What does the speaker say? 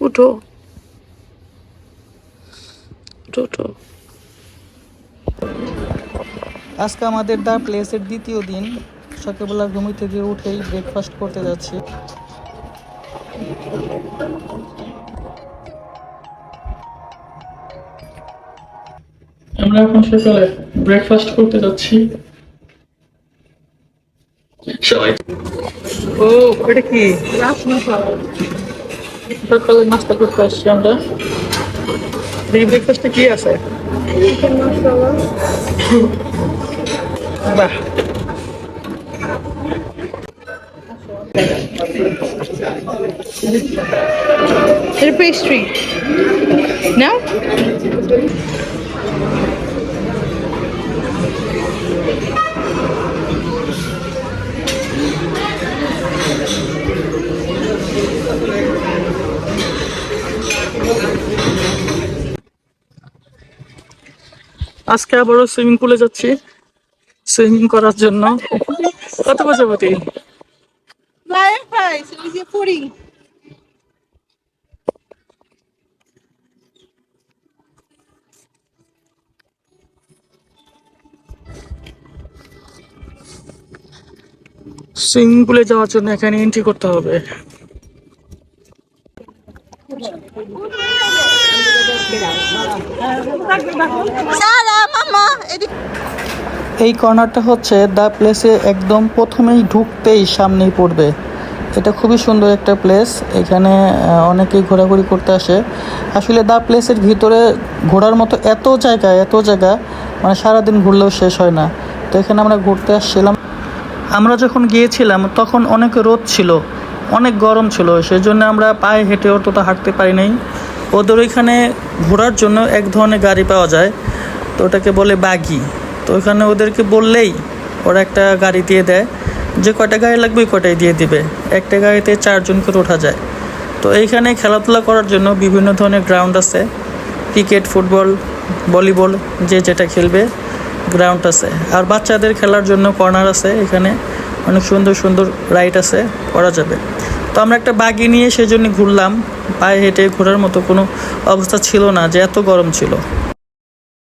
উঠো। উঠো আজকে আমাদের দা প্লেসের দ্বিতীয় দিন। সকালবেলা ঘুম থেকে উঠেই ব্রেকফাস্ট করতে যাচ্ছি। আমরা এখন সকালে ব্রেকফাস্ট করতে যাচ্ছি। সবাই ও এটা কি? সকালে নাস্তা করতে আসছি আমরা এই ব্রেকফাস্টে কি আছে বাহ Little pastry. No? আজকে আবারও সুইমিং পুলে যাচ্ছি। সুইমিং করার জন্য। কত বছর pudding. সুইমিং পুলে যাওয়ার জন্য এখানে এন্ট্রি করতে হবে। এই কর্নারটা হচ্ছে দ্য প্লেসে একদম প্রথমেই ঢুকতেই সামনেই পড়বে। এটা খুবই সুন্দর একটা প্লেস। এখানে অনেকেই ঘোরাঘুরি করতে আসে। আসলে দ্য প্লেসের ভিতরে ঘোরার মতো এত জায়গা এত জায়গা মানে সারাদিন ঘুরলেও শেষ হয় না। তো এখানে আমরা ঘুরতে আসছিলাম। আমরা যখন গিয়েছিলাম, তখন অনেক রোদ ছিল, অনেক গরম ছিল। সেজন্য আমরা পায়ে হেঁটে অতটা হাঁটতে পারি নাই। ওদের ওইখানে ঘোরার জন্য এক ধরনের গাড়ি পাওয়া যায়, তো ওটাকে বলে বাগি। তো ওইখানে ওদেরকে বললেই ওরা একটা গাড়ি দিয়ে দেয়, যে কয়টা গাড়ি লাগবে ওই কয়টাই দিয়ে দিবে। একটা গাড়িতে চারজন করে ওঠা যায়। তো এইখানে খেলাধুলা করার জন্য বিভিন্ন ধরনের গ্রাউন্ড আছে। ক্রিকেট, ফুটবল, ভলিবল, যে যেটা খেলবে গ্রাউন্ড আছে। আর বাচ্চাদের খেলার জন্য কর্নার আছে এখানে। অনেক সুন্দর সুন্দর রাইড আছে করা যাবে। তো আমরা একটা বাগি নিয়ে সেজন্য ঘুরলাম। পায়ে হেঁটে ঘোরার মতো কোনো অবস্থা ছিল না যে এত গরম ছিল।